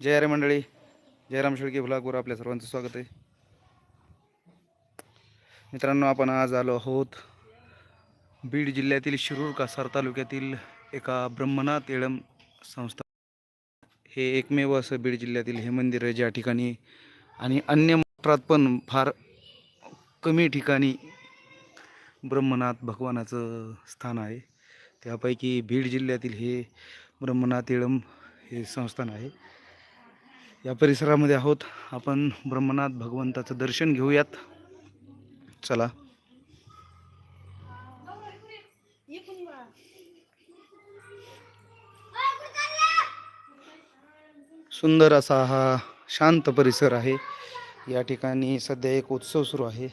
जय हरे मंडळी. जयराम शेळके ब्लॉगवर आपल्या सर्वांचं स्वागत आहे. मित्रांनो आपण आज आलो आहोत बीड जिल्ह्यातील शिरूर कासार तालुक्यातील एका ब्रह्मनाथ येळम संस्था. हे एकमेव असं बीड जिल्ह्यातील हे मंदिर आहे ज्या ठिकाणी आणि अन्य महाराष्ट्रात पण फार कमी ठिकाणी ब्रह्मनाथ भगवानाचं स्थान आहे. त्यापैकी बीड जिल्ह्यातील हे ब्रह्मनाथ येळम हे संस्थान आहे. या परिसरामध्ये आहोत. आपण ब्रह्मनाथ भगवंताचं दर्शन घेऊयात. चला. सुंदर असा हा शांत परिसर आहे. या ठिकाणी सध्या एक उत्सव सुरू आहे.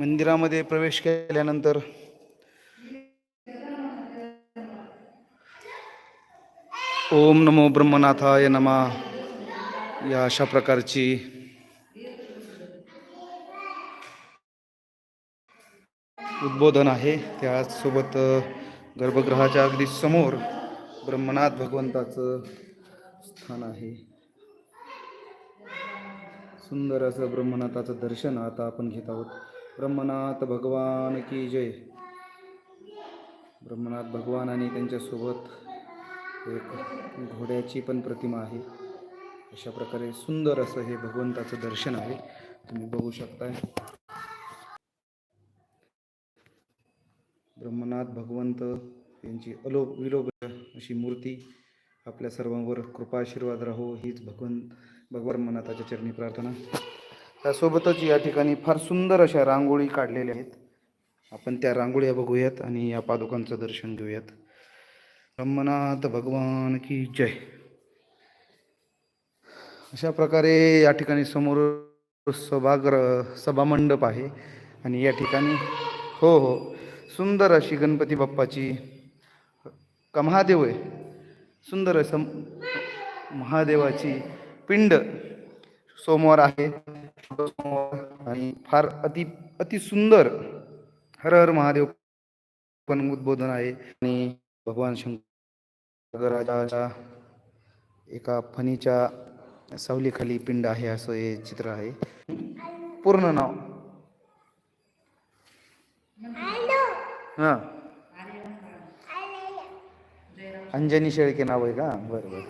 मंदिरामध्ये प्रवेश केल्यानंतर ओम नमो ब्रह्मनाथाय नमा. या अशा प्रकारची उद्बोधन आहे. त्याचसोबत गर्भगृहाच्या अगदी समोर ब्रह्मनाथ भगवंताचं स्थान आहे. सुंदर असं ब्रह्मनाथाचं दर्शन आता आपण घेत आहोत. ब्रह्मनाथ भगवान की जय. ब्रह्मनाथ भगवान आणि त्यांच्यासोबत एक घोड्याची पण प्रतिमा आहे. अशा प्रकारे सुंदर असं हे भगवंताचं दर्शन आहे. तुम्ही बघू शकताय. ब्रह्मनाथ भगवंत यांची अलो विलोभ अशी मूर्ती आपल्या सर्वांवर कृपाशीर्वाद राहो हीच भगवंत भगवान ब्रह्मनाथाच्या चरणी प्रार्थना. त्यासोबतच या ठिकाणी फार सुंदर अशा रांगोळी काढलेल्या आहेत. आपण त्या रांगोळ्या बघूयात आणि या पादुकांचं दर्शन घेऊयात. ब्रह्मनाथ भगवान की जय. अशा प्रकारे या ठिकाणी समोर सभाग्र सभामंडप आहे. आणि या ठिकाणी हो हो सुंदर अशी गणपती बाप्पाची का महादेव आहे. सुंदर असं महादेवाची पिंड सोमवार आहे. सोमवार आणि फार अति अति सुंदर हर हर महादेव पण उद्बोधन आहे. आणि भगवान शंकर शंकराच्या एका फणीच्या सावलीखाली पिंड आहे असं हे चित्र आहे. पूर्ण नाव? हां. अंजनी शेळके नाव आहे का? बरं बरं.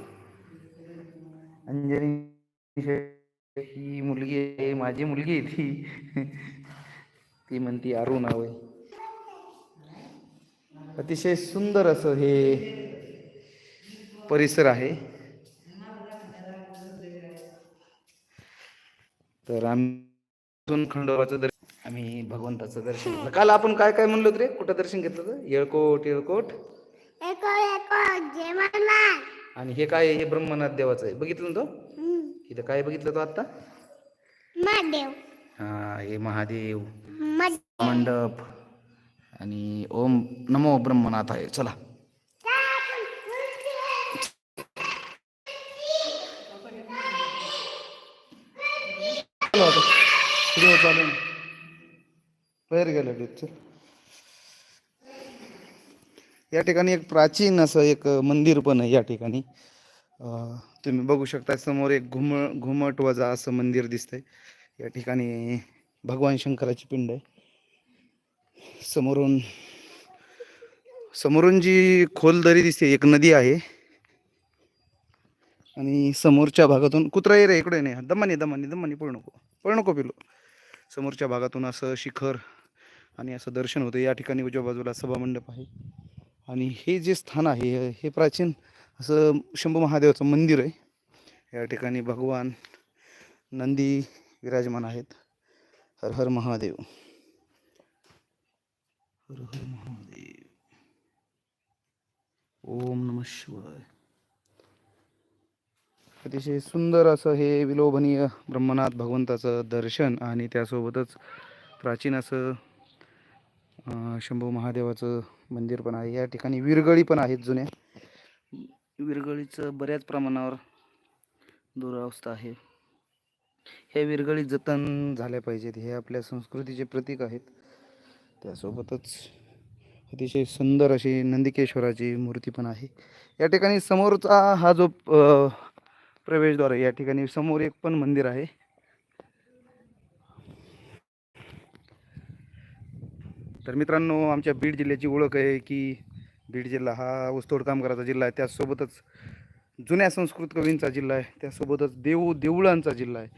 अंजनी शेळके ही मुलगी आहे माझी मुलगी आहे ती. ती म्हणती आरू नाव आहे. अतिशय सुंदर असं हे परिसर आहे. तर आम्ही खंडोबाचं दर्शन आम्ही भगवंताचं दर्शन घेतलं. काल आपण काय काय म्हणलो रे? कुठं दर्शन घेतलं होतं? येळकोट येळकोट. आणि हे काय आहे? हे ब्रह्मनाथ देवाचं आहे. बघितलं ना तो. इथं काय बघितलं तो आता महादेव हा हे महादेव. मंडप. आणि ओम नमो ब्रह्मनाथ आहे चला. चला आता. व्हिडिओ चालू बाहेर गेला चल या ठिकाणी एक प्राचीन असं एक मंदिर पण आहे या ठिकाणी. तुम्ही बघू शकता समोर एक घुम घुमट वजा असं मंदिर दिसतंय. या ठिकाणी भगवान शंकराची पिंड आहे. समोरून समोरून जी खोल दरी दिसते एक नदी आहे. आणि समोरच्या भागातून कुत्रा ये रे इकडे नाही दमानी दमानी दमानी पळू नको. पण नको पिलो समोरच्या भागातून असं शिखर आणि असं दर्शन होतं. या ठिकाणी उजव्या बाजूला सभामंडप आहे. आणि हे जे स्थान आहे हे- हे प्राचीन असं शंभू महादेवाचं मंदिर आहे. या ठिकाणी भगवान नंदी विराजमान आहेत. हर हर महादेव. हर हर महादेव. ओम नम शिवाय. अतिशय सुंदर असं हे विलोभनीय ब्रह्मनाथ भगवंताचं दर्शन आणि त्यासोबतच प्राचीन असं शंभू महादेवाचं मंदिर पण आहे. या ठिकाणी विरगळी पण आहेत जुन्या. विरगळीचं बऱ्याच प्रमाणावर दुरावस्था आहे. ह्या विरगळी जतन झाल्या पाहिजेत. हे आपल्या संस्कृतीचे प्रतीक आहेत. त्यासोबतच अतिशय सुंदर अशी नंदिकेश्वराची मूर्ती पण आहे. या ठिकाणी समोरचा हा जो प्रवेशद्वार आहे या ठिकाणी समोर एक पण मंदिर आहे. तर मित्रांनो आमच्या बीड जिल्ह्याची ओळख आहे की बीड जिल्हा हा ऊसतोड कामगाराचा जिल्हा आहे. त्यासोबतच जुन्या संस्कृत कवींचा जिल्हा आहे. त्यासोबतच देऊ देवळांचा जिल्हा आहे.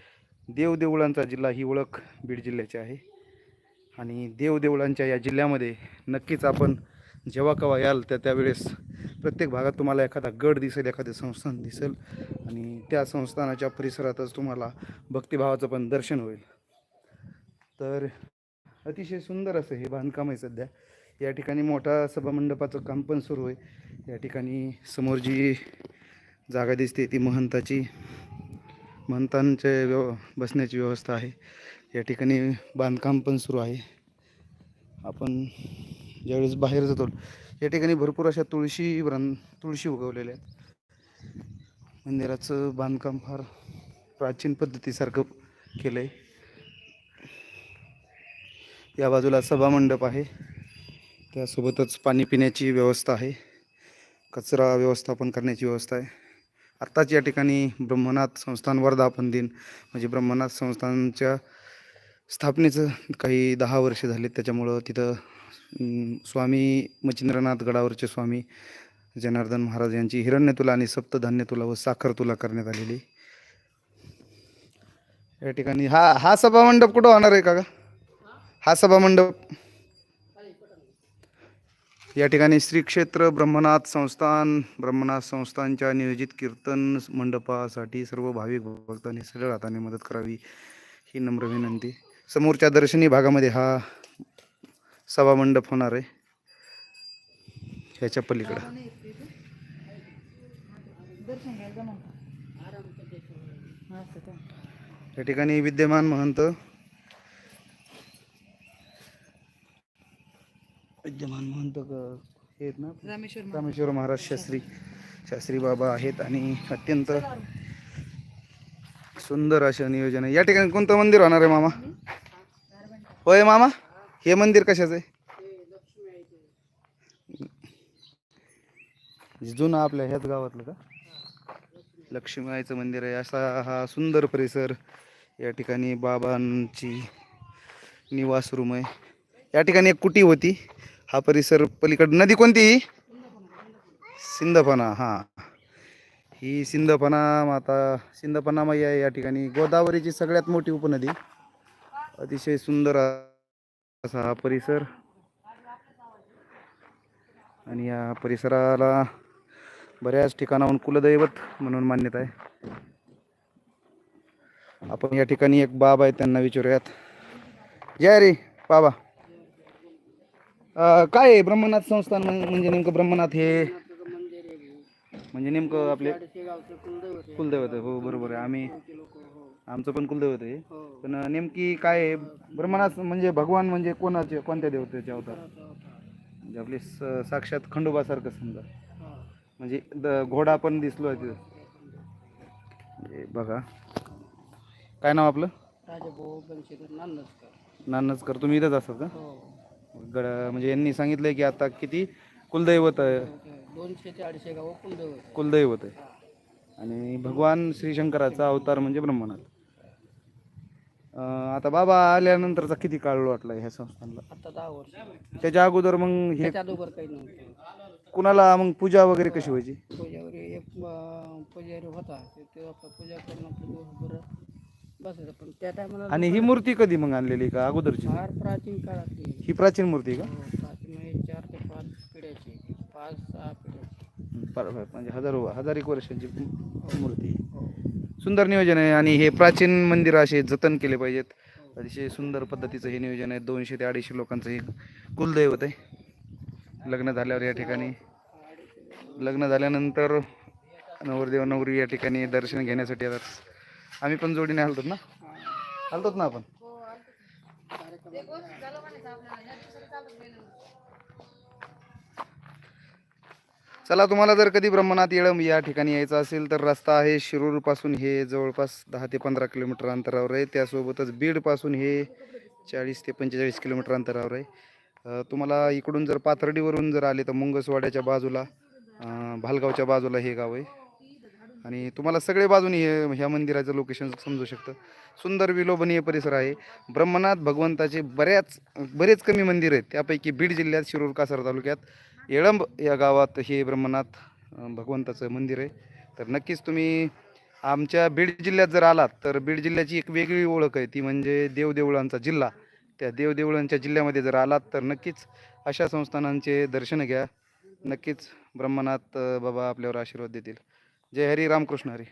देवदेवळांचा जिल्हा ही ओळख बीड जिल्ह्याची आहे. आणि देवदेवळांच्या या जिल्ह्यामध्ये नक्कीच आपण जेव्हा केव्हा याल त्या त्यावेळेस प्रत्येक भागात तुम्हाला एखादा गड दिसेल एखादे संस्थान दिसेल आणि त्या संस्थानाच्या परिसरातच तुम्हाला भक्तिभावाचं पण दर्शन होईल. तर अतिशय सुंदर असं हे बांधकाम आहे सध्या. या ठिकाणी मोठा सभामंडपाचं काम पण सुरू आहे. या ठिकाणी समोर जी जागा दिसते ती महंताची महंतांचे व्यव बसण्याची व्यवस्था आहे. या ठिकाणी बांधकाम पण सुरू आहे. आपण ज्यावेळेस बाहेर जातो या ठिकाणी भरपूर अशा तुळशी व्रं तुळशी उगवलेल्या आहेत. मंदिराचं बांधकाम फार प्राचीन पद्धतीसारखं केलं आहे या बाजूला सभामंडप आहे. त्यासोबतच पाणी पिण्याची व्यवस्था आहे. कचरा व्यवस्थापन करण्याची व्यवस्था आहे. आत्ताच या ठिकाणी ब्रह्मनाथ संस्थान वर्धापन दिन म्हणजे ब्रह्मनाथ संस्थानच्या स्थापनेचं काही दहा वर्षे झाले त्याच्यामुळं तिथं स्वामी मच्छिंद्रनाथ गडावरचे स्वामी जनार्दन महाराज यांची हिरण्य तुला आणि सप्तधान्य तुला व साखर तुला करण्यात आलेली. या ठिकाणी हा हा सभामंडप कुठं होणार आहे का ग? हा सभामंडप? या ठिकाणी श्री क्षेत्र ब्रह्मनाथ संस्थान ब्रह्मनाथ संस्थानच्या नियोजित कीर्तन मंडपासाठी सर्व भाविक भक्तांनी सरळ हाताने मदत करावी ही नम्र विनंती. समोरच्या दर्शनी भागामध्ये हा सभामंडप होणार आहे. ह्याच्या पलीकडं. या ठिकाणी विद्यमान महंत. विद्यमान महंत आहेत ना? रामेश्वर महाराज. शास्त्री. शास्त्री बाबा आहेत आणि अत्यंत सुंदर असं नियोजन आहे. या ठिकाणी कोणतं मंदिर होणार आहे मामा? होय मामा हे मंदिर कशाचं आहे? जुनं आपल्या ह्याच गावातलं का? लक्ष्मीआईचं मंदिर आहे. असा हा सुंदर परिसर या ठिकाणी बाबांची निवास रूम आहे. या ठिकाणी एक कुटी होती. हा परिसर पलीकडे. नदी कोणती ही? सिंदफणा हां. ही सिंदफणा माता सिंदफणा मैया आहे या ठिकाणी. गोदावरीची सगळ्यात मोठी उपनदी. अतिशय सुंदर असा हा परिसर. आणि या परिसराला बऱ्याच ठिकाणाहून कुलदैवत म्हणून मान्यता आहे. आपण या ठिकाणी एक बाबा आहे त्यांना विचारूयात. जय रे बाबा. काय आहे? ब्रह्मनाथ संस्थान म्हण- म्हणजे नेमकं ब्रह्मनाथ हे? म्हणजे नेमकं आपले कुलदैवत हो बरोबर आहे. आम्ही आमचं पण कुलदैवत आहे. पण नेमकी काय आहे? ब्रह्मनाथ म्हणजे भगवान म्हणजे कोणाचे कोणत्या देवतेचे अवतार? म्हणजे आपले स- साक्षात खंडोबासारखं समजा. म्हणजे द घोडा पण दिसलो आहे तिथं. म्हणजे बघा. काय नाव आपलं? राजाभाऊ गणशेखर नांदसकर नानसकर तुम्ही इथंच असतात का? हो. गड म्हणजे यांनी सांगितलंय की आता किती कुलदैवत आहे. दोनशे ते अडीचशे गावं कुलदैवत कुलदैवत आहे. आणि भगवान श्रीशंकराचा अवतार म्हणजे ब्रह्मनाथ. आता बाबा आल्यानंतरचा किती काळ वाटला ह्या संस्थानला? आता दहा वर्ष. त्याच्या अगोदर मग हे त्याच्या अगोदर काही नव्हतं. कुणाला मग पूजा वगैरे कशी व्हायची? पूजावर एक अं, पुजारी होता. ते- ते आपलं पूजा करून आपलं दिवसभर. बसायचं पण त्या टायमाला आणि ही मूर्ती कधी मग आणलेली का अगोदरची? फार प्राचीन काळातली ही प्राचीन मूर्ती आहे हो, प्राचीन म्हणजे चार ते पाच पिढ्याची. पाच सहा पिढ्याची. का म्हणजे हजारो हजार एक वर्षांची मूर्ती. सुंदर नियोजन आहे आणि हे प्राचीन मंदिर असे जतन केले पाहिजेत. अतिशय सुंदर पद्धतीचं हे नियोजन आहे. दोनशे ते अडीचशे लोकांचं हे कुलदैवत आहे. लग्न झाल्यावर या ठिकाणी लग्न झाल्यानंतर नवरदेव नवरी या ठिकाणी दर्शन घेण्यासाठी येतात. आम्ही पण जोडीने हलतोत ना? हलतोत ना आपण? चला तुम्हाला जर कधी ब्रह्मनाथ येळम या ठिकाणी यायचं असेल तर रस्ता आहे शिरूरपासून हे जवळपास दहा ते पंधरा किलोमीटर अंतरावर आहे. त्यासोबतच बीडपासून हे चाळीस ते पंचेचाळीस किलोमीटर अंतरावर आहे. तुम्हाला इकडून जर पाथर्डीवरून जर आले तर मुंगसवाड्याच्या बाजूला भालगावच्या बाजूला हे गाव आहे. आणि तुम्हाला सगळे बाजूनी हे ह्या मंदिराचं लोकेशन समजू शकतं. सुंदर विलोभनीय परिसर आहे. ब्रह्मनाथ भगवंताचे बऱ्याच बरेच कमी मंदिर आहेत. त्यापैकी बीड जिल्ह्यात शिरूर कासार तालुक्यात. येळंब या गावात हे ब्रह्मनाथ भगवंताचं मंदिर आहे. तर नक्कीच तुम्ही आमच्या बीड जिल्ह्यात जर आलात तर बीड जिल्ह्याची एक वेगळी ओळख आहे. ती म्हणजे देवदेवळांचा जिल्हा. त्या देवदेवळांच्या जिल्ह्यामध्ये जर आलात तर नक्कीच अशा संस्थानांचे दर्शन घ्या. नक्कीच ब्रह्मनाथ बाबा आपल्यावर आशीर्वाद देतील. जय हरी रामकृष्ण हरी.